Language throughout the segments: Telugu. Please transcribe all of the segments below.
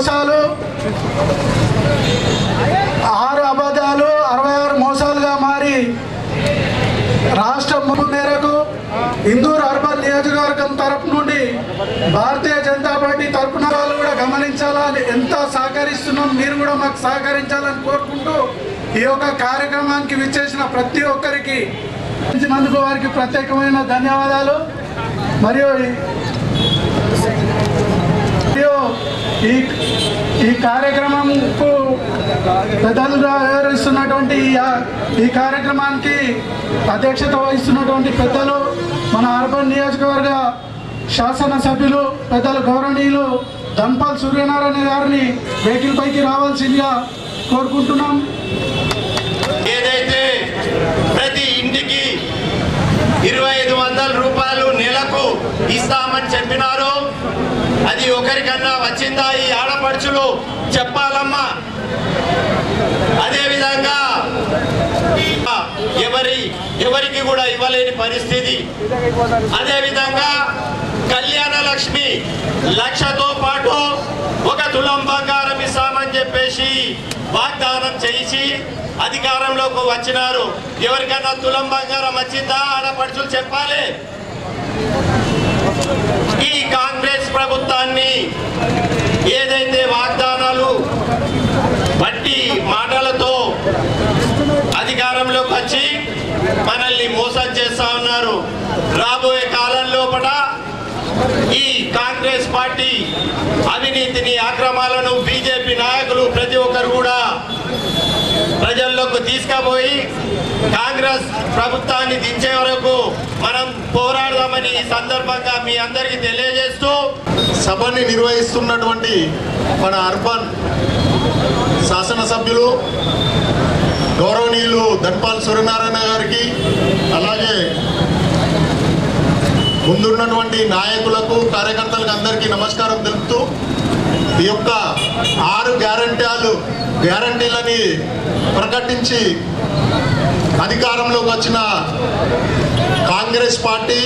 మోసాలు. ఆరు అబద్ధాలు అరవై ఆరు మోసాలుగా మారి రాష్ట్ర మేరకు ఇందూరు అర్బన్ నియోజకవర్గం తరపు నుండి భారతీయ జనతా పార్టీ తరపున వాళ్ళు కూడా గమనించాలని ఎంత సహకరిస్తున్నాం? మీరు కూడా మాకు సహకరించాలని కోరుకుంటూ ఈ యొక్క కార్యక్రమానికి విచ్చేసిన ప్రతి ఒక్కరికి మందుకు వారికి ప్రత్యేకమైన ధన్యవాదాలు. మరియు మరియు ఈ ఈ కార్యక్రమంకు పెద్దలుగా వ్యవహరిస్తున్నటువంటి ఈ ఈ కార్యక్రమానికి అధ్యక్షత వహిస్తున్నటువంటి పెద్దలు మన అర్బన్ నియోజకవర్గ శాసనసభ్యులు పెద్దలు గౌరవనీయులు ధన్పాల్ సూర్యనారాయణ గారిని వెహికల్ పైకి రావాల్సిందిగా కోరుకుంటున్నాం. ఏదైతే ప్రతి ఇంటికి ఇరవై ఐదు వందల రూపాయలు నెలకు ఇస్తామని చెప్పినారో అది ఒకరికన్నా వచ్చిందా ఈ ఆడపడుచులు? చెప్పాలమ్మా. అదేవిధంగా ఎవరి ఎవరికి కూడా ఇవ్వలేని పరిస్థితి. అదేవిధంగా కళ్యాణ లక్ష్మి లక్షతో పాటు ఒక తులం బంగారం ఇస్తామని చెప్పేసి వాగ్దానం చేసి అధికారంలోకి వచ్చినారు. ఎవరికైనా తులం బంగారం వచ్చిందా? ఆడపడుచులు చెప్పాలి. ఈ కాంగ్రెస్ ప్రభుత్వాన్ని ఏదైతే వాగ్దానాలు బట్టి మాటలతో అధికారంలోకి వచ్చి మనల్ని మోసం చేస్తా ఉన్నారు. రాబోయే కాలం లోపల ఈ కాంగ్రెస్ పార్టీ అవినీతిని అక్రమాలను బీజేపీ నాయకులు ప్రతి ఒక్కరు కూడా ప్రజల్లోకి తీసుకుపోయి కాంగ్రెస్ ప్రభుత్వాన్ని దించే వరకు మనం పోరాడదామని ఈ సందర్భంగా మీ అందరికీ తెలియజేస్తూ సభని నిర్వహిస్తున్నటువంటి మన అర్బన్ శాసనసభ్యులు గౌరవనీయులు ధన్పాల్ సూర్యనారాయణ గారికి అలాగే ముందున్నటువంటి నాయకులకు కార్యకర్తలకు అందరికీ నమస్కారం తెలుపుతూ ఈ యొక్క ఆరు గ్యారంటీలు గ్యారంటీలని ప్రకటించి అధికారంలోకి వచ్చిన కాంగ్రెస్ పార్టీ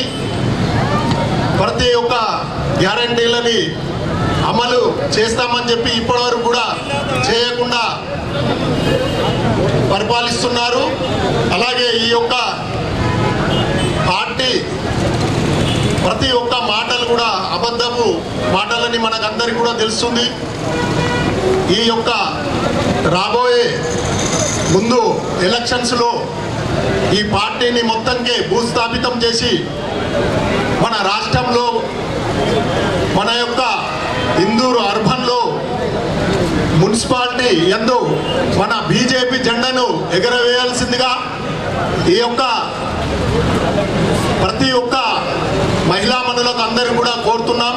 ప్రతి ఒక్క గ్యారంటీలని అమలు చేస్తామని చెప్పి ఇప్పటివరకు కూడా చేయకుండా పరిపాలిస్తున్నారు. అలాగే ఈ యొక్క పార్టీ ప్రతి ఒక్క మాటలు కూడా అబద్ధపు మాటలని మనకందరికీ కూడా తెలుస్తుంది. ఈ యొక్క రాబోయే ముందు ఎలక్షన్స్లో ఈ పార్టీని మొత్తంకే భూస్థాపితం చేసి మన రాష్ట్రంలో మన యొక్క ఇందూరు అర్బన్లో మున్సిపాలిటీ ఎందు మన బీజేపీ జెండాను ఎగరవేయాల్సిందిగా ఈ యొక్క ప్రతి ఒక్క మహిళా మనులకు అందరూ కూడా కోరుతున్నాం.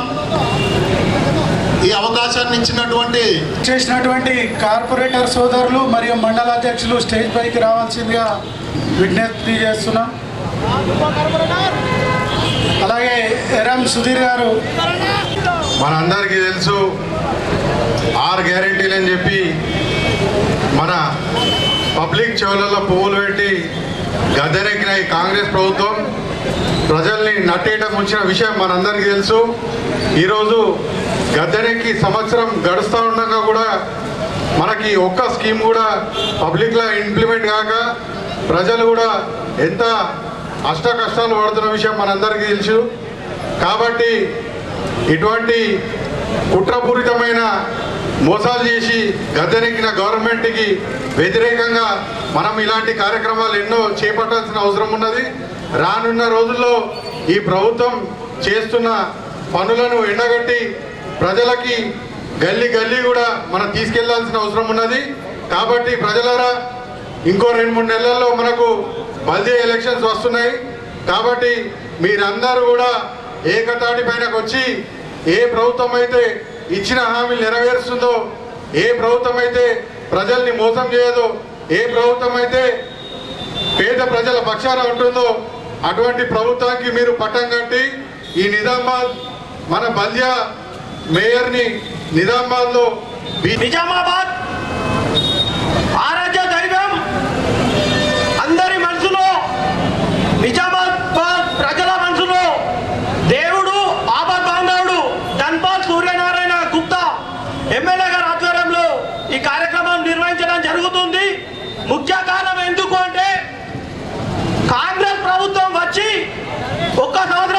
ఈ అవకాశాన్ని ఇచ్చినటువంటి చేసినటువంటి కార్పొరేటర్ సోదరులు మరియు మండల అధ్యక్షులు స్టేజ్ పైకి రావాల్సిందిగా విజ్ఞప్తి చేస్తున్నాం. అలాగే ఎరం సుధీర్ గారు. మనందరికీ తెలుసు ఆరు గ్యారెంటీలు అని చెప్పి మన పబ్లిక్ చెవులలో పువ్వులు పెట్టి గద్దెనెక్కిన ఈ కాంగ్రెస్ ప్రభుత్వం ప్రజల్ని నట్టేట ముంచిన విషయం మనందరికీ తెలుసు. ఈరోజు గద్దెనెక్కి సంవత్సరం గడుస్తూ ఉండగా కూడా మనకి ఒక్క స్కీమ్ కూడా పబ్లిక్లో ఇంప్లిమెంట్ కాక ప్రజలు కూడా ఎంత అష్ట కష్టాలు పడుతున్న విషయం మనందరికీ తెలుసు. కాబట్టి ఇటువంటి కుట్రపూరితమైన మోసాలు చేసి గద్దెనెక్కిన గవర్నమెంట్కి వ్యతిరేకంగా మనం ఇలాంటి కార్యక్రమాలు ఎన్నో చేపట్టాల్సిన అవసరం ఉన్నది. రానున్న రోజుల్లో ఈ ప్రభుత్వం చేస్తున్న పనులను ఎండగట్టి ప్రజలకి గల్లీ గల్లీ కూడా మనం తీసుకెళ్ళాల్సిన అవసరం ఉన్నది. కాబట్టి ప్రజలారా ఇంకో రెండు మూడు నెలల్లో మనకు బల్దీ ఎలక్షన్స్ వస్తున్నాయి. కాబట్టి మీరందరూ కూడా ఏకతాటి పైనకు వచ్చి ఏ ప్రభుత్వం అయితే ఇచ్చిన హామీలు నెరవేరుస్తుందో ఏ ప్రభుత్వం అయితే ప్రజల్ని మోసం చేయదో ఏ ప్రభుత్వం అయితే పేద ప్రజల పక్షాన ఉంటుందో అటువంటి ప్రభుత్వానికి మీరు పట్టం కట్టి ఈ నిజామాబాద్ మన బల్దియా మేయర్ని నిజామాబాద్లో నిజామాబాద్! ఆరాధ్య దైవం! అందరి మనసులో! నిజామాబాద్ ప్రజల మనసులో! దేవుడు ఆబాద్ బాంధవుడు ధన్పాల్ సూర్యనారాయణ గుప్తా ఎమ్మెల్యే గారి ఆధ్వర్యంలో ఈ కార్యక్రమం నిర్వహించడం జరుగుతుంది. ముఖ్య కారణం ఎందుకు అంటే కాంగ్రెస్ ప్రభుత్వం వచ్చి ఒక్క సంవత్సరం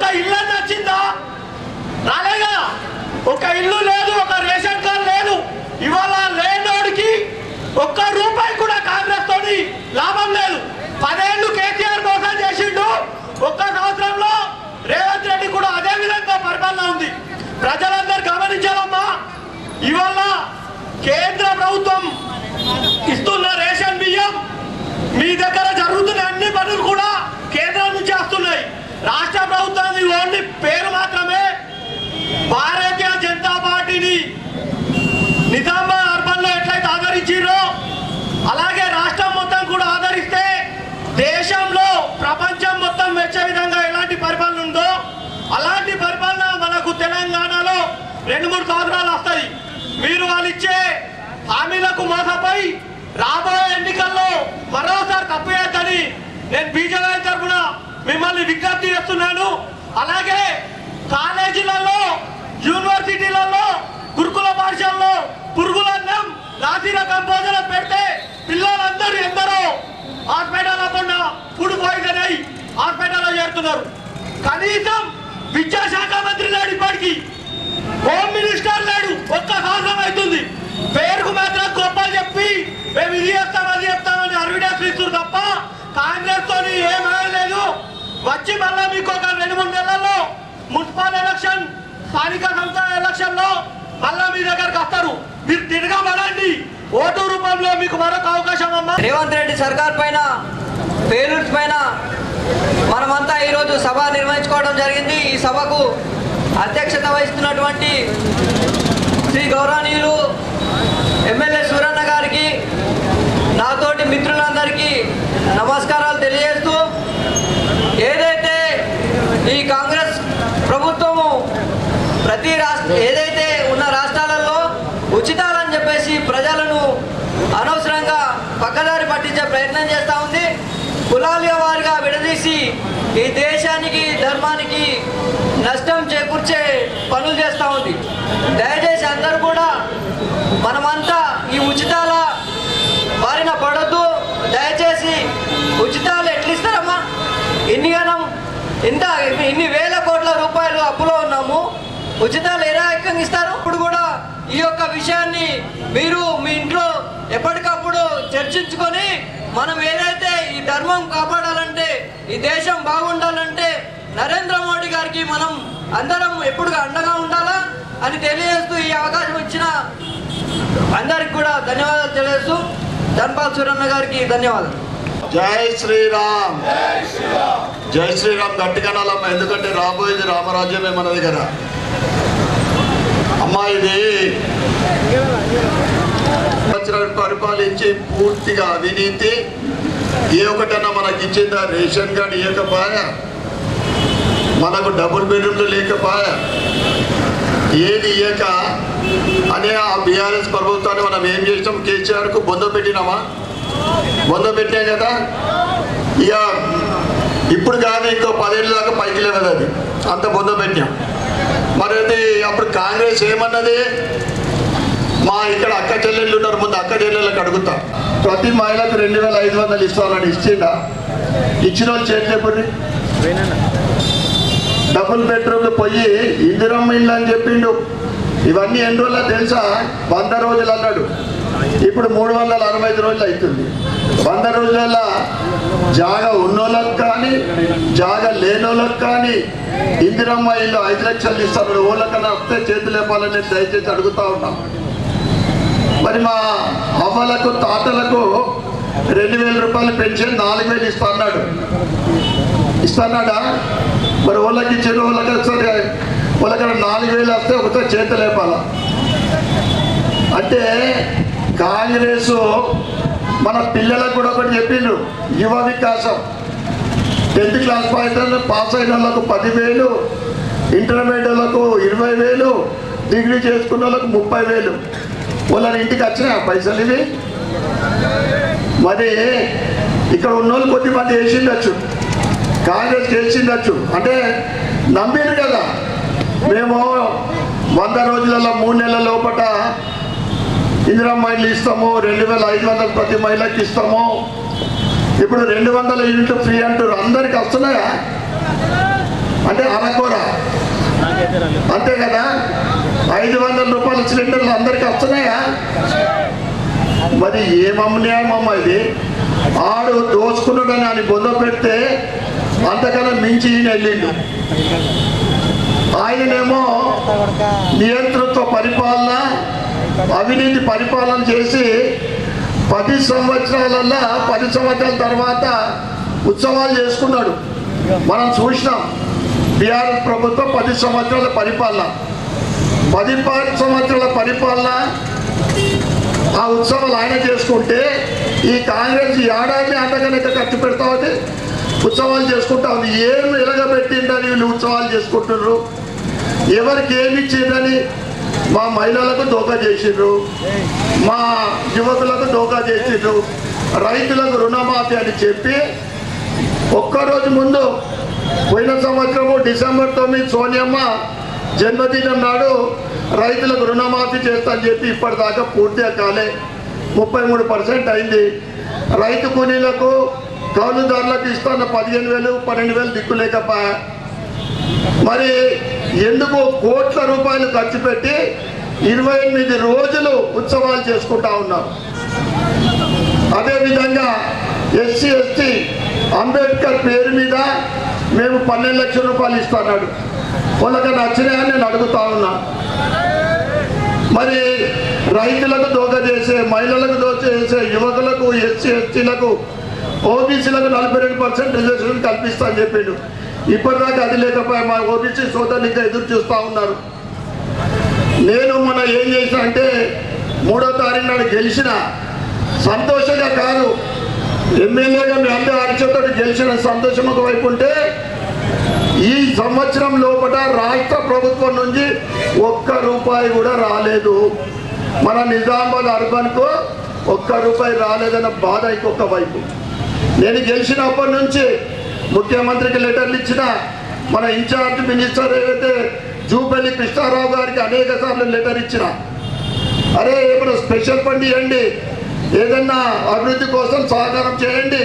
ఒక ఇల్లు వచ్చిందా? రాలేగా ఒక ఇల్లు లేదు ఒక రేషన్ కార్డు లేదు. ఇవాళ లేనోడికి ఒక్క రూపాయి కూడా కాంగ్రెస్ తోని లాభం లేదు. పదేళ్ళు కేసీఆర్ మోసం చేసిండు. ఒక్క సంవత్సరంలో రేవంత్ రెడ్డి కూడా అదే విధంగా పరిపాలన ఉంది. ప్రజలందరూ గమనించాలమ్మా. ఇవాళ కేంద్ర ప్రభుత్వం ఇస్తున్న రేషన్ బియ్యం మీ దగ్గర జరుగుతున్న అన్ని పనులు కూడా రాష్ట్ర ప్రభుత్వానికి ఓన్లీ పేరు మాత్రమే భారతీయ జనతా పార్టీని నిజామాబాద్ అర్బన్లో ఎట్లయితే ఆదరించారో అలాగే రాష్ట్రం మొత్తం కూడా ఆదరిస్తే దేశంలో ప్రపంచం మొత్తం మెచ్చే విధంగా ఎలాంటి పరిపాలన ఉందో అలాంటి పరిపాలన మనకు తెలంగాణలో రెండు మూడు సంవత్సరాలు వస్తాయి. మీరు వాళ్ళు ఇచ్చే హామీలకు మోసపోయి రాబోయే ఎన్నికల్లో మరోసారి తప్పు చేయొద్దని నేను బీజేపీ తరఫున మిమ్మల్ని విజ్ఞప్తి చేస్తున్నాను. అలాగే కాలేజీలలో యూనివర్సిటీలలో గురుకుల పాఠశాలలో పురుగులన్నం నాసి రకం భోజనం పెడితే పిల్లలందరూ ఎందరో హాస్పిటల్ అప్పుడు ఫుడ్ పాయిజన్ అయి హాస్పిటల్లో చేరుతున్నారు. కనీసం విద్యాశాఖ మంత్రి లేడు ఇప్పటికీ. హోమ్ మినిస్టర్ లేడు. ఒక్క సంవత్సరం అవుతుంది. పేరుకు మాత్రం గొప్పలు చెప్పి మేము ఇది చేస్తాం అది చెప్తామని అరవిడేస్తున్నారు తప్ప కాంగ్రెస్ తోని ఏమైనా లేదు వచ్చి రెండు మూడు నెలల్లో మున్సిపల్ ఎలక్షన్ స్థానిక సంస్థల ఎలక్షన్లో మళ్ళా మీ దగ్గరకు వస్తారు. మీరు తిరగబడండి. ఓటు రూపంలో మీకు మరొక అవకాశం అమ్మా. రేవంత్ రెడ్డి సర్కార్ పైన పేరెంట్స్ పైన మనమంతా ఈరోజు సభ నిర్వహించుకోవడం జరిగింది. ఈ సభకు అధ్యక్షత వహిస్తున్నటువంటి శ్రీ గౌరవనీయులు ఎమ్మెల్యే సూరన్న గారికి నాతోటి మిత్రులందరికీ నమస్కారాలు తెలియజేస్తూ ఈ కాంగ్రెస్ ప్రభుత్వము ప్రతి రాష్ట్ర ఏదైతే ఉన్న రాష్ట్రాలలో ఉచితాలని చెప్పేసి ప్రజలను అనవసరంగా పక్కదారి పట్టించే ప్రయత్నం చేస్తూ ఉంది. కులాల వారిగా విడదీసి ఈ దేశానికి ధర్మానికి నష్టం చేకూర్చే పనులు చేస్తూ ఉంది. దయచేసి అందరూ కూడా మనమంతా ఈ ఉచితాల బారిన పడొద్దు. దయచేసి ఉచితాలు ఎట్లా ఇస్తారమ్మా ఎంత ఇంత ఇన్ని వేల కోట్ల రూపాయలు అప్పులో ఉన్నాము? ఉచితాలు ఏ రకంగా ఇస్తారు? ఇప్పుడు కూడా ఈ యొక్క విషయాన్ని మీరు మీ ఇంట్లో ఎప్పటికప్పుడు చర్చించుకొని మనం ఏదైతే ఈ ధర్మం కాపాడాలంటే ఈ దేశం బాగుండాలంటే నరేంద్ర మోడీ గారికి మనం అందరం ఎప్పుడు అండగా ఉండాలా అని తెలియజేస్తూ ఈ అవకాశం ఇచ్చిన అందరికి కూడా ధన్యవాదాలు తెలియజేస్తూ. ధన్పాల్ సూరన్న గారికి ధన్యవాదాలు. జై శ్రీరామ్. జై శ్రీరామ్ గట్టికనాలమ్మ ఎందుకంటే రాబోయేది రామరాజ్యమే మన దగ్గర అమ్మా ఇది పరిపాలించి పూర్తిగా అవినీతి. ఏ ఒకటన్నా మనకి ఇచ్చిందా రేషన్ కార్డు ఇవ్వకపోయా మనకు డబుల్ బెడ్రూమ్లు లేకపోయా ఏది ఇయ్యక అనే ఆ బీఆర్ఎస్ ప్రభుత్వాన్ని మనం ఏం చేసినాం? కేసీఆర్కు బొంద పెట్టినామా? బొంద పెట్టాం కదా? ఇక ఇప్పుడు కానీ ఇంకో పదేళ్ళ దాకా పైకి లేదు అది. అంత బొంద పెట్టాం మరి అది అప్పుడు కాంగ్రెస్ ఏమన్నది? మా ఇక్కడ అక్క చెల్లెళ్ళు ఉన్నారు ముందు అక్క చెల్లెళ్ళకి అడుగుతా. ప్రతి మహిళకు రెండు వేల ఐదు వందలు ఇస్తామని ఇచ్చిండా ఇచ్చిన వాళ్ళు చేతిలేపుర్రి డబుల్ బెడ్రూమ్లు పోయి ఇందిరమ్మ ఇల్లు అని చెప్పిండు. ఇవన్నీ ఎన్ని రోజుల తెలుసా? వంద రోజులు అన్నాడు. ఇప్పుడు మూడు వందల అరవై ఐదు రోజులు అవుతుంది. వంద రోజుల జాగా ఉన్నోళ్ళకు కానీ జాగా లేనోళ్ళకి కానీ ఇందిరమ్మ ఇల్లు ఐదు లక్షలు ఇస్తాను ఓళ్ళకన్నా వస్తే చేతులు లేపాలని దయచేసి అడుగుతా ఉన్నాం. మరి మా అవ్వలకు తాతలకు రెండు వేల రూపాయలు పెన్షన్ నాలుగు వేలు ఇస్తా అన్నాడు ఇస్తాడా మరి వాళ్ళకి ఇచ్చిన వాళ్ళకి వస్తుంది వాళ్ళకి నాలుగు వేలు వస్తే ఒకసారి చేత లేపాల? అంటే కాంగ్రెస్ మన పిల్లలకు కూడా ఒకటి చెప్పిండ్రు యువ వికాసం. టెన్త్ క్లాస్ పాయింట్ పాస్ అయిన వాళ్ళకు పదివేలు ఇంటర్మీడియట్ వాళ్ళకు ఇరవై వేలు డిగ్రీ చేసుకున్న వాళ్ళకు ముప్పై వేలు వాళ్ళని ఇంటికి వచ్చినా పైసలు ఇవి? మరి ఇక్కడ ఉన్న వాళ్ళు కొద్దిమంది వేసిండొచ్చు. కాంగ్రెస్ చేసిండొచ్చు. అంటే నమ్మిండు కదా. మేము వంద రోజులలో మూడు నెలల లోపల ఇందిరా మైళ్ళు ఇస్తాము రెండు వేల ఐదు వందలు ప్రతి మహిళకి ఇస్తాము. ఇప్పుడు రెండు వందల యూనిట్లు ఫ్రీ అంటారు అందరికి వస్తున్నాయా? అంటే అరకూర. అంతే కదా? ఐదు వందల రూపాయల సిలిండర్లు అందరికి వస్తున్నాయా? మరి ఏమమ్మ ఇది? ఆడు దోచుకున్నాడని అని బొంద పెడితే అంతకన్నా మించి ఈయన వెళ్ళిండు. ఆయననేమో నియంతృత్వ పరిపాలన అవినీతి పరిపాలన చేసి పది సంవత్సరాలల్లా పది సంవత్సరాల తర్వాత ఉత్సవాలు చేసుకున్నాడు. మనం చూసినాం బీఆర్ఎస్ ప్రభుత్వం పది సంవత్సరాల పరిపాలన. పది పది సంవత్సరాల పరిపాలన ఆ ఉత్సవాలు ఆయన చేసుకుంటే ఈ కాంగ్రెస్ ఈ ఏడాదిని ఖర్చు పెడతా ఉంది ఉత్సవాలు చేసుకుంటా ఉంది. ఏం ఎలగబెట్టిందని వీళ్ళు ఉత్సవాలు చేసుకుంటున్నారు? ఎవరికి ఏమి ఇచ్చిందని మా మహిళలకు దోకా చేసిండ్రు. మా యువకులకు దోకా చేసిండ్రు. రైతులకు రుణమాఫీ అని చెప్పి ఒక్కరోజు ముందు పోయిన సంవత్సరము డిసెంబర్ తొమ్మిది సోనియమ్మ జన్మదినం నాడు రైతులకు రుణమాఫీ చేస్తాను చెప్పి ఇప్పటిదాకా పూర్తిగా కాలే. ముప్పై మూడు పర్సెంట్ అయింది. రైతు కూలీలకు కౌలుదారులకు ఇస్తున్న పదిహేను వేలు పన్నెండు వేలు దిక్కులేకపోయా మరి ఎందుకు కోట్ల రూపాయలు ఖర్చు పెట్టి ఇరవై ఎనిమిది రోజులు ఉత్సవాలు చేసుకుంటా ఉన్నాం అదేవిధంగా ఎస్సీ ఎస్టీ అంబేద్కర్ పేరు మీద మేము పన్నెండు లక్షల రూపాయలు ఇస్తున్నాడు వాళ్ళకి నచ్చినాయని నేను అడుగుతా ఉన్నా. మరి రైతులకు దోగ చేసే మహిళలకు దోచేసే యువకులకు ఎస్సీ ఎస్టీలకు ఓబీసీలకు నలభై రెండు పర్సెంట్ రిజర్వేషన్ కల్పిస్తా అని చెప్పిండు. ఇప్పటిదాకా అది లేకపోయి మా ఓబీసీ సోదరులు ఇంకా ఎదురు చూస్తూ ఉన్నారు. నేను మొన్న ఏం చేసిన అంటే మూడో తారీఖు నాడు గెలిచిన సంతోషంగా కాదు ఎమ్మెల్యేగా మీ అందరూ అరిచేతో గెలిచిన సంతోషం ఒకవైపు ఉంటే ఈ సంవత్సరం లోపల రాష్ట్ర ప్రభుత్వం నుంచి ఒక్క రూపాయి కూడా రాలేదు. మన నిజామాబాద్ అర్బన్కు ఒక్క రూపాయి రాలేదన్న బాధ ఇంకొక వైపు. నేను గెలిచినప్పటి నుంచి ముఖ్యమంత్రికి లెటర్లు ఇచ్చిన మన ఇన్ఛార్జ్ మినిస్టర్ ఏదైతే జూపల్లి కృష్ణారావు గారికి అనేక సార్లు లెటర్ ఇచ్చిన అరే ఇప్పుడు స్పెషల్ ఫండ్ ఇవ్వండి ఏదన్నా అభివృద్ధి కోసం సహకారం చేయండి.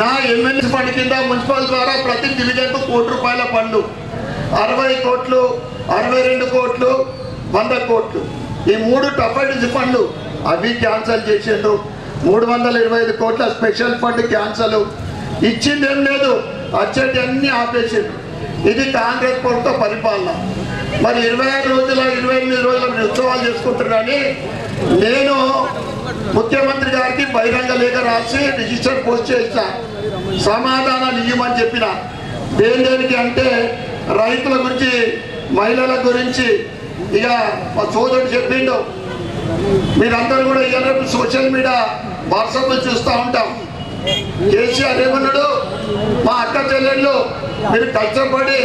నా ఎమ్మెల్యే ఫండ్ కింద మున్సిపల్ ద్వారా ప్రతి డివిజన్కు కోటి రూపాయల ఫండ్ అరవై కోట్లు అరవై రెండు కోట్లు వంద కోట్లు. ఈ మూడు టఫైడ్స్ ఫండ్లు అవి క్యాన్సల్ చేసిండు మూడు వందల ఇరవై ఐదు కోట్ల స్పెషల్ ఫండ్ క్యాన్సల్. ఇచ్చింది ఏం లేదు. వచ్చేటి అన్ని ఆపేసిండు ఇది కాంగ్రెస్ ప్రభుత్వ పరిపాలన. మరి ఇరవై ఆరు రోజుల ఇరవై ఎనిమిది రోజుల మీరు ఉత్సవాలు చేసుకుంటున్నారని నేను ముఖ్యమంత్రి గారికి బహిరంగ లేఖ రాసి రిజిస్టర్ పోస్ట్ చేసిన. సమాధానాలు ఇవ్వమని చెప్పిన. దేని దేనికి అంటే రైతుల గురించి మహిళల గురించి ఇక మా సోదరుడు చెప్పిండు. మీరందరూ కూడా ఇవాళ సోషల్ మీడియా వాట్సాప్లో చూస్తూ ఉంటాం. కేసీఆర్ ఏమన్నాడు? మా అక్క చెల్లెళ్ళు మీరు కష్టపడి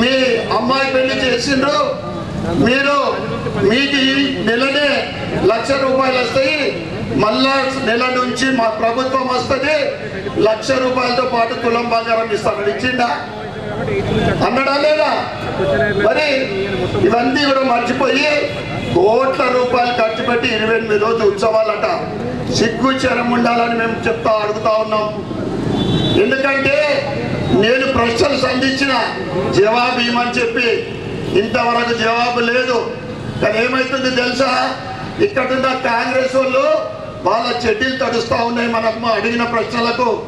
మీ అమ్మాయి పెళ్ళి చేసిండ్రు. మీరు మీకు ఈ నెలనే లక్ష రూపాయలు వస్తాయి. మళ్ళా నెల నుంచి మా ప్రభుత్వం వస్తుంది. లక్ష రూపాయలతో పాటు తులం బంగారం ఇస్తాను ఇచ్చిందా అన్నడా లేదా? మరి ఇవన్నీ కూడా మర్చిపోయి కోట్ల రూపాయలు ఖర్చు పెట్టి ఇరవై ఎనిమిది రోజు ఉత్సవాలట. సిగ్గు చరం ఉండాలని మేము చెప్తా అడుగుతా ఉన్నాం. ఎందుకంటే నేను ప్రశ్నలు సంధించిన జవాబు ఇవ్వమని చెప్పి ఇంతవరకు జవాబు లేదు. కానీ ఏమైతుంది తెలుసా? ఇక్కడ ఉన్న కాంగ్రెస్ వాళ్ళు వాళ్ళ చెడ్డీలు తడుస్తూ ఉన్నాయి మనకు అడిగిన ప్రశ్నలకు.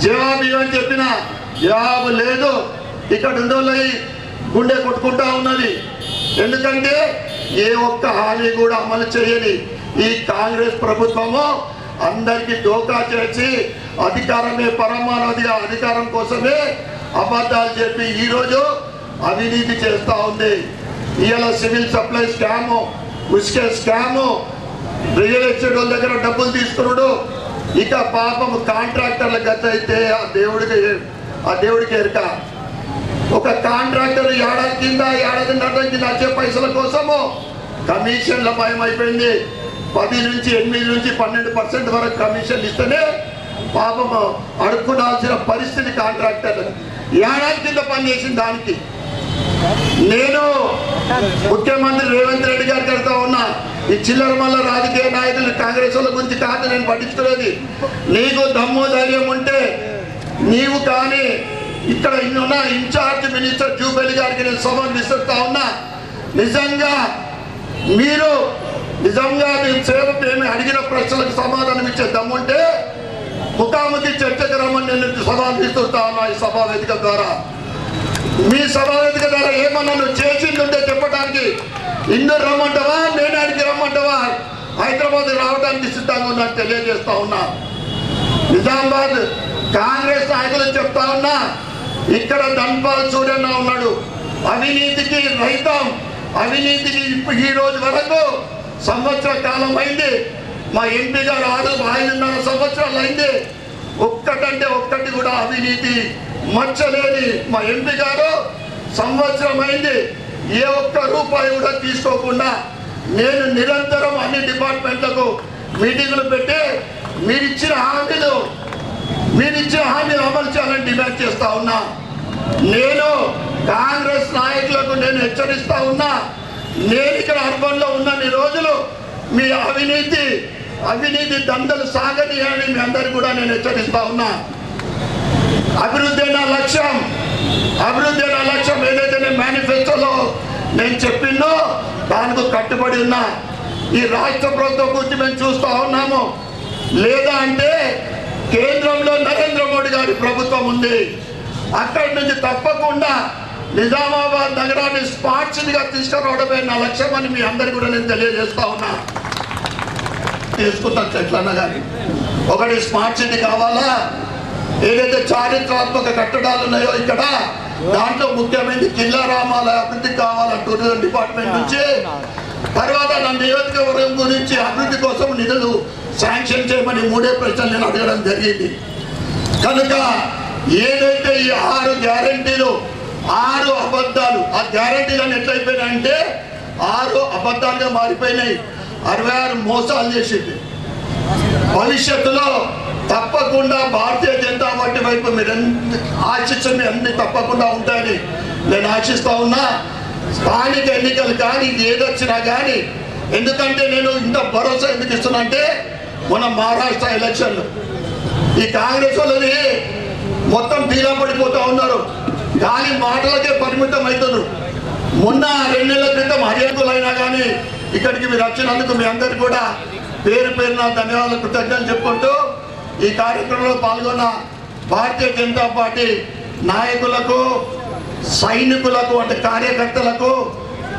జవాబు ఇవ్వని చెప్పిన జవాబు లేదు. ఇక్కడ ఉన్న గుండె కొట్టుకుంటా ఉన్నది. ఎందుకంటే ఏ ఒక్క హామీ కూడా అమలు చేయని ఈ కాంగ్రెస్ ప్రభుత్వము అందరికీ దోకా చేసి అధికారమే పరమానదిగా అధికారం కోసమే అబద్ధాలు చెప్పి ఈరోజు అవినీతి చేస్తూ ఉంది. ఇవాళ సివిల్ సప్లై స్కాము ఉస్కే స్కాము రియల్ ఎస్టేట్ వాళ్ళ దగ్గర డబ్బులు తీసుకున్నాడు ఇక పాపం కాంట్రాక్టర్ల గత అయితే ఆ దేవుడికి ఆ దేవుడికి ఎరుక. ఒక కాంట్రాక్టర్ ఏడాది కింద ఏడాదిన్నర కింద వచ్చే పైసల కోసము కమిషన్ల భయం అయిపోయింది. పది నుంచి ఎనిమిది నుంచి పన్నెండు పర్సెంట్ వరకు కమిషన్ ఇస్తేనే పాపము అడుక్కునాల్సిన పరిస్థితి కాంట్రాక్టర్ ఏడాది కింద పనిచేసిన దానికి. నేను ముఖ్యమంత్రి రేవంత్ రెడ్డి గారి కడతా ఉన్నా. ఈ చిల్లర మల్ల రాజకీయ నాయకులు కాంగ్రెస్ వాళ్ళ గురించి కాదు నేను పట్టించుకునేది. నీకు దమ్ము ధైర్యం ఉంటే నీవు కానీ ఇక్కడ ఉన్న ఇన్ఛార్జ్ మినిస్టర్ జూబెల్లి గారికి నేను సవాల్ విసురుతా ఉన్నా. నిజంగా మీరు నిజంగా నేను సేవకు ఏమి అడిగిన ప్రశ్నలకు సమాధానం ఇచ్చే దమ్ముంటే ముఖాముఖి చర్చకు రమ్మని నేను సవాల్ ఉన్నా ఈ సభా వేదిక ద్వారా. మీ సభా వేదిక ద్వారా ఏమన్నా నువ్వు చేసిందుంటే చెప్పడానికి ఇందరు రమ్మంటావా? నేనాడికి రమ్మంటావా? హైదరాబాద్ రావడానికి సిద్ధంగా ఉన్నా తెలియజేస్తా ఉన్నా. నిజామాబాద్ కాంగ్రెస్ నాయకులు చెప్తా ఉన్నా ఇక్కడ ధన్పాల్ సూర్యన్న ఉన్నాడు. అవినీతికి రహితం అవినీతికి ఈ రోజు వరకు సంవత్సర కాలం అయింది మా ఎంపీ గారు ఆరు ఐదున్నర సంవత్సరాలు అయింది ఒక్కటంటే ఒక్కటి కూడా అవినీతి మచ్చలేని మా ఎంపీ గారు సంవత్సరం అయింది ఏ ఒక్క రూపాయి కూడా తీసుకోకుండా నేను నిరంతరం అన్ని డిపార్ట్మెంట్లకు మీటింగులు పెట్టి మీరిచ్చిన హామీలు మీరిచ్చిన హామీలు అమలు చేయాలని డిమాండ్ చేస్తా ఉన్నా. నేను కాంగ్రెస్ నాయకులకు నేను హెచ్చరిస్తా ఉన్నా. నేను ఇక్కడ అర్బన్లో ఉన్నన్ని రోజులు మీ అవినీతి అవినీతి దండలు సాగని అని మీ అందరికి కూడా నేను హెచ్చరిస్తా ఉన్నా. అభివృద్ధి నా లక్ష్యం అభివృద్ధి నా లక్ష్యం ఏదైతే నేను మేనిఫెస్టోలో నేను చెప్పిందో దానికి కట్టుబడి ఉన్నా. ఈ రాష్ట్ర ప్రభుత్వం గురించి మేము చూస్తూ ఉన్నాము. లేదా అంటే కేంద్రంలో నరేంద్ర మోడీ గారి ప్రభుత్వం ఉంది. అక్కడి నుంచి తప్పకుండా నిజామాబాద్ నగరాన్ని స్మార్ట్ సిటీగా తీసుకురావడమే నా లక్ష్యం అని మీ అందరి కూడా నేను తెలియజేస్తా ఉన్నా. తీసుకుంటాను ఎట్లన్నా కానీ ఒకటి స్మార్ట్ సిటీ కావాలా? ఏదైతే చారిత్రాత్మక కట్టడాలు ఉన్నాయో ఇక్కడ దాంట్లో ముఖ్యమైనది జిల్లా రామాలయ అభివృద్ధి కావాలా టూరిజం డిపార్ట్మెంట్ నుంచి? తర్వాత నా నియోజకవర్గం గురించి అభివృద్ధి కోసం నిధులు శాంక్షన్ చేయమని మూడే ప్రశ్నలు నేను అడగడం జరిగింది. కనుక ఏదైతే ఈ ఆరు గ్యారంటీలు ఆరు అబద్ధాలు. ఆ గ్యారంటీలను ఎట్లయిపోయినాయంటే ఆరు అబద్ధాలుగా మారిపోయినాయి. అరవై ఆరు మోసాలు చేసింది. భవిష్యత్తులో తప్పకుండా భారతీయ జనతా పార్టీ వైపు మీరు ఎంత అన్ని తప్పకుండా ఉంటాయని నేను ఆశిస్తా ఉన్నా. స్థానిక ఎన్నికలు కానీ ఏదొచ్చినా కానీ ఎందుకంటే నేను ఇంత భరోసా ఎందుకు ఇస్తున్నా అంటే మన మహారాష్ట్ర ఎలక్షన్లు ఈ కాంగ్రెస్ వాళ్ళని మొత్తం తీరా పడిపోతా ఉన్నారు. కానీ మాటలకే పరిమితం అవుతున్నారు మొన్న రెండు నెలల క్రితం హర్యాకులైనా కానీ ఇక్కడికి మీరు వచ్చినందుకు మీ అందరికి కూడా పేరు పేరున ధన్యవాదాలు కృతజ్ఞతలు చెప్పుకుంటూ ఈ కార్యక్రమంలో పాల్గొన్న భారతీయ జనతా పార్టీ నాయకులకు సైనికులకు అంటే కార్యకర్తలకు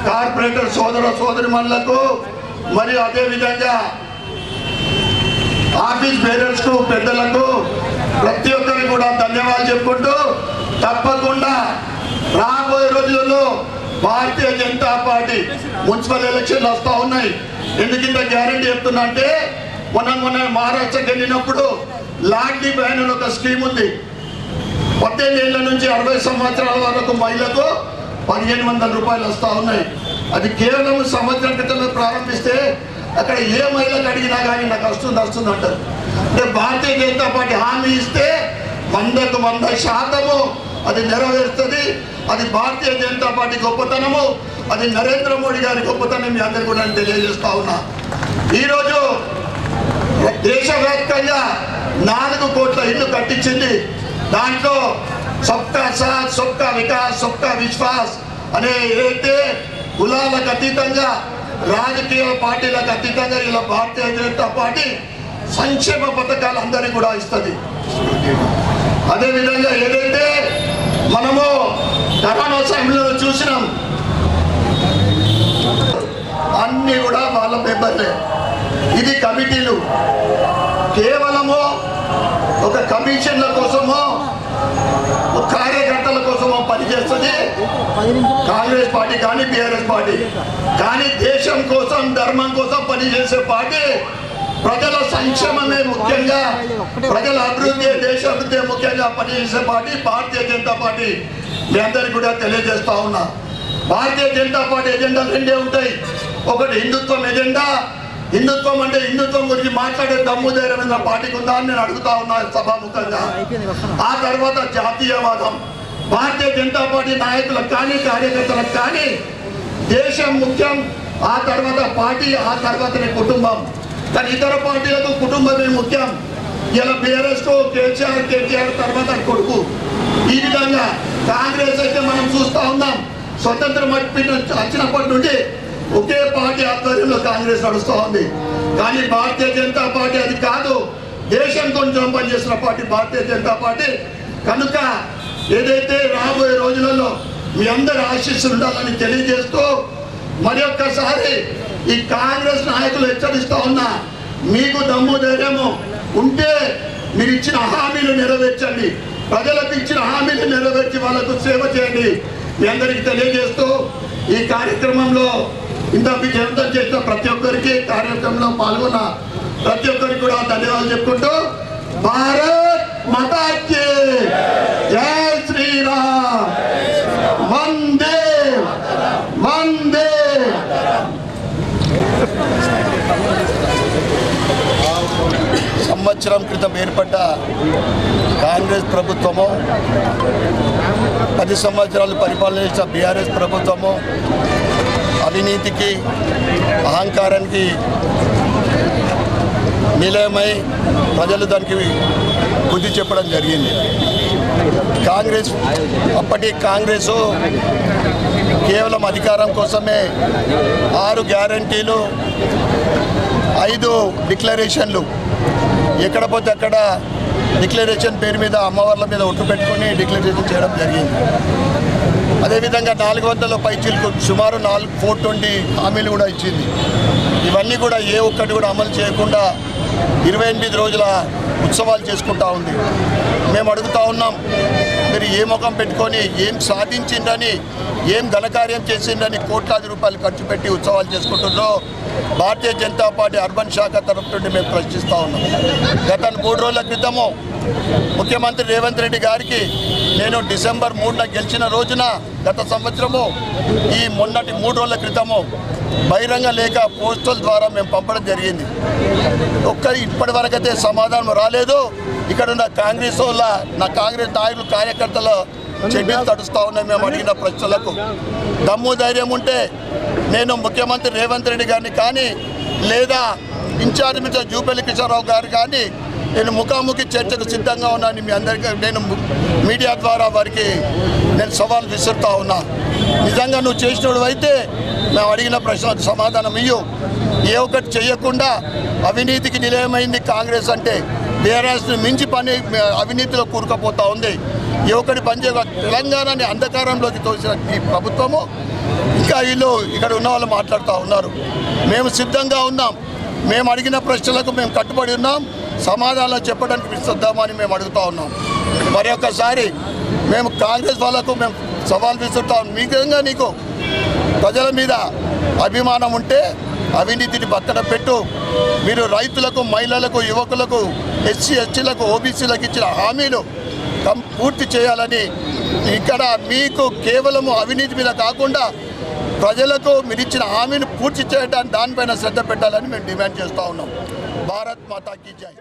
కార్పొరేటర్ సోదర సోదరిమణులకు మరియు అదేవిధంగా ఆఫీస్ పేరెంట్స్కు కు పెద్దలకు ప్రతి ఒక్కరికి కూడా ధన్యవాదాలు చెప్పుకుంటూ తప్పకుండా రాబోయే రోజుల్లో భారతీయ జనతా పార్టీ మున్సిపల్ ఎలక్షన్లు వస్తూ ఉన్నాయి. ఎందుకింత గ్యారంటీ చెప్తున్నా అంటే మొన్న మొన్న మహారాష్ట్రకి వెళ్ళినప్పుడు లాడ్లీ బ్యాన్ అని ఒక స్కీమ్ ఉంది. పద్దెనిమిది ఏళ్ళ నుంచి అరవై సంవత్సరాల వరకు మహిళకు పదిహేను వందల రూపాయలు వస్తూ ఉన్నాయి. అది కేవలం సంవత్సరం క్రితం ప్రారంభిస్తే అక్కడ ఏ మహిళకు అడిగినా కానీ నాకు వస్తుంది వస్తుంది అంటారు. అంటే భారతీయ జనతా పార్టీ హామీ ఇస్తే వందకు వంద శాతము అది నెరవేరుస్తుంది. అది భారతీయ జనతా పార్టీ గొప్పతనము. అది నరేంద్ర మోడీ గారి గొప్పతనం మీ అందరు కూడా నేను తెలియజేస్తా ఉన్నా. ఈరోజు దేశవ్యాప్తంగా నాలుగు కోట్ల ఇల్లు కట్టించింది. దాంట్లో సబ్కా సాత్ సబ్కా వికాస్ సబ్కా విశ్వాస్ అనే ఏదైతే కులాలకు అతీతంగా రాజకీయ పార్టీలకు అతీతంగా ఇలా భారతీయ జనతా పార్టీ సంక్షేమ పథకాలు అందరికీ కూడా ఇస్తుంది. అదేవిధంగా ఏదైతే మనము కరోనా సమయంలో చూసినాం. అన్ని కూడా వాళ్ళ పేపర్లే. ఇది కమిటీలు. కేవలము ఒక కమిషన్ల కోసమో ఒక కార్యకర్తల కోసమో పనిచేస్తుంది కాంగ్రెస్ పార్టీ కానీ బీఆర్ఎస్ పార్టీ. కానీ దేశం కోసం ధర్మం కోసం పనిచేసే పార్టీ ప్రజల సంక్షేమమే ముఖ్యంగా ప్రజల అభివృద్ధి దేశ అభివృద్ధి ముఖ్యంగా పనిచేసే పార్టీ భారతీయ జనతా పార్టీ. మీ అందరికీ కూడా తెలియజేస్తా ఉన్నా. భారతీయ జనతా పార్టీ ఎజెండా రెండే ఉంటాయి. ఒకటి హిందుత్వం ఎజెండా. హిందుత్వం అంటే హిందుత్వం గురించి మాట్లాడే దమ్ము ధైర్యమైన పార్టీకి ఉందా అని నేను అడుగుతా ఉన్నా సభాముఖంగా. ఆ తర్వాత జాతీయవాదం. భారతీయ జనతా పార్టీ నాయకులకు కానీ కార్యకర్తలకు కానీ దేశం ముఖ్యం ఆ తర్వాత పార్టీ ఆ తర్వాతనే కుటుంబం. కానీ ఇతర పార్టీలకు కుటుంబమే ముఖ్యం. ఇలా బీఆర్ఎస్ కేసీఆర్ కేటీఆర్ తర్వాత కొడుకు. ఈ విధంగా కాంగ్రెస్ అయితే మనం చూస్తూ ఉన్నాం. స్వతంత్రం వచ్చినప్పటి నుండి ఒకే పార్టీ ఆధ్వర్యంలో కాంగ్రెస్ నడుస్తూ ఉంది. కానీ భారతీయ జనతా పార్టీ అది కాదు. దేశం కొంచెం పనిచేసిన పార్టీ భారతీయ జనతా పార్టీ. కనుక ఏదైతే రాబోయే రోజులలో మీ అందరి ఆశీస్సులు ఉండాలని తెలియజేస్తూ మరి ఒక్కసారి ఈ కాంగ్రెస్ నాయకులు హెచ్చరిస్తా ఉన్నా మీకు దమ్ము ధైర్యము ఉంటే మీరు ఇచ్చిన హామీలు నెరవేర్చండి. ప్రజలకు ఇచ్చిన హామీలు నెరవేర్చి వాళ్ళకు సేవ చేయండి. మీ అందరికీ తెలియజేస్తూ ఈ కార్యక్రమంలో ఇంత విజయవంతం చేసిన ప్రతి ఒక్కరికి కార్యక్రమంలో పాల్గొన్న ప్రతి ఒక్కరికి కూడా ధన్యవాదాలు చెప్పుకుంటూ భారత్ మతాకి జై శ్రీరామ్. వందే వందే సంవత్సరం క్రితం ఏర్పడ్డ కాంగ్రెస్ ప్రభుత్వము పది సంవత్సరాలు పరిపాలన చేసిన బీఆర్ఎస్ ప్రభుత్వము అవినీతికి అహంకారానికి నిలయమై ప్రజలు దానికి బుద్ధి చెప్పడం జరిగింది. కాంగ్రెస్ అప్పటి కాంగ్రెస్ కేవలం అధికారం కోసమే ఆరు గ్యారంటీలు ఐదు డిక్లరేషన్లు ఎక్కడ పోతే అక్కడ డిక్లరేషన్ పేరు మీద అమ్మవార్ల మీద ఒట్టు పెట్టుకొని డిక్లరేషన్ చేయడం జరిగింది. అదేవిధంగా నాలుగు వందల పైచీలకు సుమారు నాలుగు ఫోర్ ట్వంటీ హామీలు కూడా ఇచ్చింది. ఇవన్నీ కూడా ఏ ఒక్కటి కూడా అమలు చేయకుండా ఇరవై ఎనిమిది రోజుల ఉత్సవాలు చేసుకుంటా ఉంది. మేము అడుగుతా ఉన్నాం మీరు ఏ ముఖం పెట్టుకొని ఏం సాధించిందని ఏం ఘనకార్యం చేసిందని కోట్లాది రూపాయలు ఖర్చు పెట్టి ఉత్సవాలు చేసుకుంటున్నారో భారతీయ జనతా పార్టీ అర్బన్ శాఖ తరఫు నుండి మేము ప్రశ్నిస్తూ ఉన్నాం. గత మూడు రోజుల క్రితము ముఖ్యమంత్రి రేవంత్ రెడ్డి గారికి నేను డిసెంబర్ మూడున గెలిచిన రోజున గత సంవత్సరము ఈ మొన్నటి మూడు రోజుల క్రితము బహిరంగ లేఖ పోస్టల్ ద్వారా మేము పంపడం జరిగింది. ఒక్క ఇప్పటి వరకైతే సమాధానం రాలేదు. ఇక్కడ ఉన్న కాంగ్రెస్ వాళ్ళ నా కాంగ్రెస్ నాయకులు కార్యకర్తల చెడ్డీలు తడుస్తూ ఉన్నాయి మేము అడిగిన ప్రశ్నలకు. దమ్ము ధైర్యం ఉంటే నేను ముఖ్యమంత్రి రేవంత్ రెడ్డి గారిని కానీ లేదా ఇన్ఛార్జ్ మినిస్టర్ జూపల్లి కిషోరావు గారు కానీ నేను ముఖాముఖి చర్చకు సిద్ధంగా ఉన్నాను మీ అందరికీ నేను మీడియా ద్వారా వారికి నేను సవాల్ విసురుతా ఉన్నా. నిజంగా నువ్వు చేసినోడు అయితే మేము అడిగిన ప్రశ్నలకు సమాధానం ఇయ్యు. ఏ ఒక్కటి చేయకుండా అవినీతికి నిలయమైంది కాంగ్రెస్ అంటే బీఆర్ఎస్ని మించి పని అవినీతిలో కూరుకుపోతూ ఉంది. ఏ ఒక్కటి పనిచేయ తెలంగాణని అంధకారంలోకి తోసిన ఈ ప్రభుత్వము ఇంకా వీళ్ళు ఇక్కడ ఉన్న వాళ్ళు మాట్లాడుతూ ఉన్నారు. మేము సిద్ధంగా ఉన్నాం. మేము అడిగిన ప్రశ్నలకు మేము కట్టుబడి ఉన్నాం. సమాధానం చెప్పడానికి విసిద్దామని మేము అడుగుతా ఉన్నాం. మరి ఒక్కసారి మేము కాంగ్రెస్ వాళ్ళకు మేము సవాల్ విసురుతాం. మీకంగా నీకు? ప్రజల మీద అభిమానం ఉంటే అవినీతిని పక్కన పెట్టు. మీరు రైతులకు మహిళలకు యువకులకు ఎస్సీ ఎస్టీలకు ఓబీసీలకు ఇచ్చిన హామీలు కం- పూర్తి చేయాలని ఇక్కడ మీకు కేవలము అవినీతి మీద కాకుండా ప్రజలకు మీరు ఇచ్చిన హామీని పూర్తి చేయడానికి దానిపైన శ్రద్ధ పెట్టాలని మేము డిమాండ్ చేస్తూ ఉన్నాం. భారత్ మాతాకి జై.